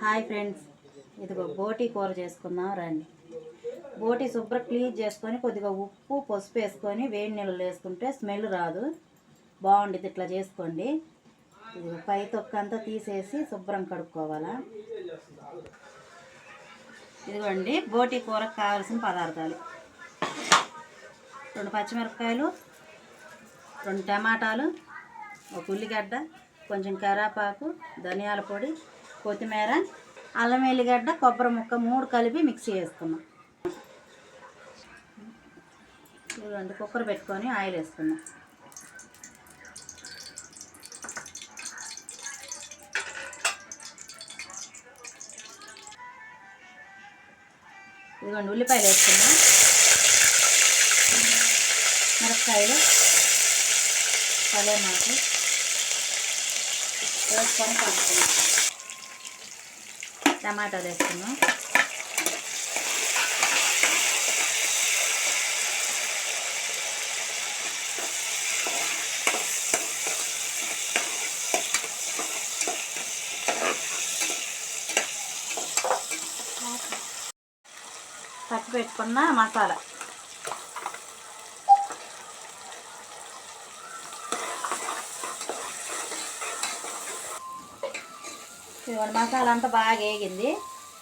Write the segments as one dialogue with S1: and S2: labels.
S1: Hi friends. ఇదిగో బోటి కూర చేసుకుందాం రండి. బోటి శుభ్ర క్లీన్ చేసుకొని కొద్దిగా ఉప్పు పసుపు వేసుకొని వేడి నీళ్ళు వేసుకుంటే స్మెల్ రాదు. బాగుండిద్ది ఇట్లా చేసుకోండి. ఇదిగో పై తొక్క అంతా తీసేసి శుభ్రం కడుక్కోవాలా. ఇదిగోండి బోటి కూరకు కావాల్సిన పదార్థాలు. రెండు పచ్చిమిరపకాయలు రెండు టమాటాలు ఒక ఉల్లిగడ్డ కొంచెం కరాపాకు ధనియాల పొడి కొత్తిమీర అల్లం ఎల్లిగడ్డ కొబ్బరి ముక్క మూడు కలిపి మిక్సీ చేసుకున్నాం ఇదిగోండి కుక్కర్ పెట్టుకొని ఆయిల్ వేసుకున్నాం. ఇదిగోండి ఉల్లిపాయలు వేసుకున్నాం. మిరపకాయలు కలేమాకు వేసుకొని కలుపుకున్నాం టమాటా వేస్తున్నాం పచ్చి పెట్టుకున్న మసాలా. ఇదిగోండి మసాలా అంతా బాగా వేగింది.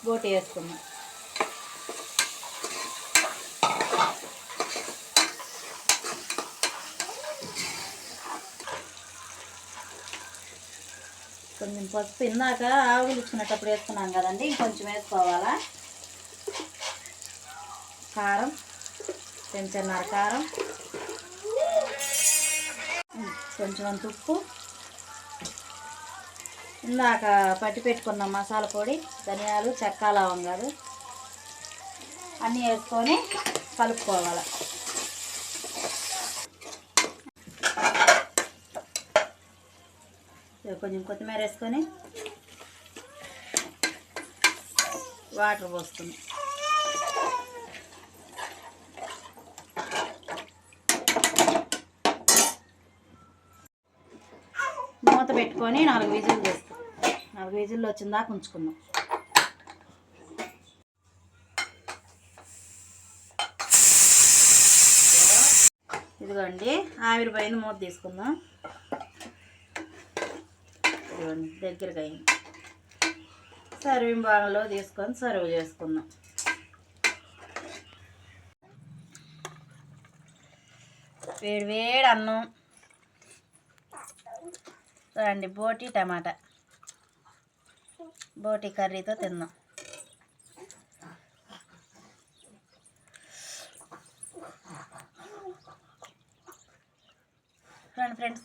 S1: బోటి వేసుకున్నాం కొంచెం పసుపు ఇందాక ఆవులు ఇచ్చుకునేటప్పుడు వేసుకున్నాం కదండి ఇంకొంచెం వేసుకోవాలా? కారం కొంచెంన్నర కారం. కొంచెం అంత ఉప్పు. ఇందాక పట్టి పెట్టుకున్న మసాలా పొడి ధనియాలు చెక్క లవంగాలు అన్నీ వేసుకొని కలుపుకోవాలి. కొంచెం కొత్తిమీర వేసుకొని వాటర్ పోస్తుంది. మూత పెట్టుకొని నాలుగు విజులు చేస్తాం నాలుగు విజిల్లు వచ్చిన దాకా ఉంచుకుందాం. ఇదిగోండి ఆవిరి పైన మూత తీసుకుందాం. ఇదిగోండి దగ్గరగా అయింది. సర్వింగ్ బాణలో తీసుకొని సర్వ్ చేసుకుందాం. వేడి వేడి అన్నం. రండి బోటి టమాటా. బోటి కర్రీతో తిందాం రండి ఫ్రెండ్స్.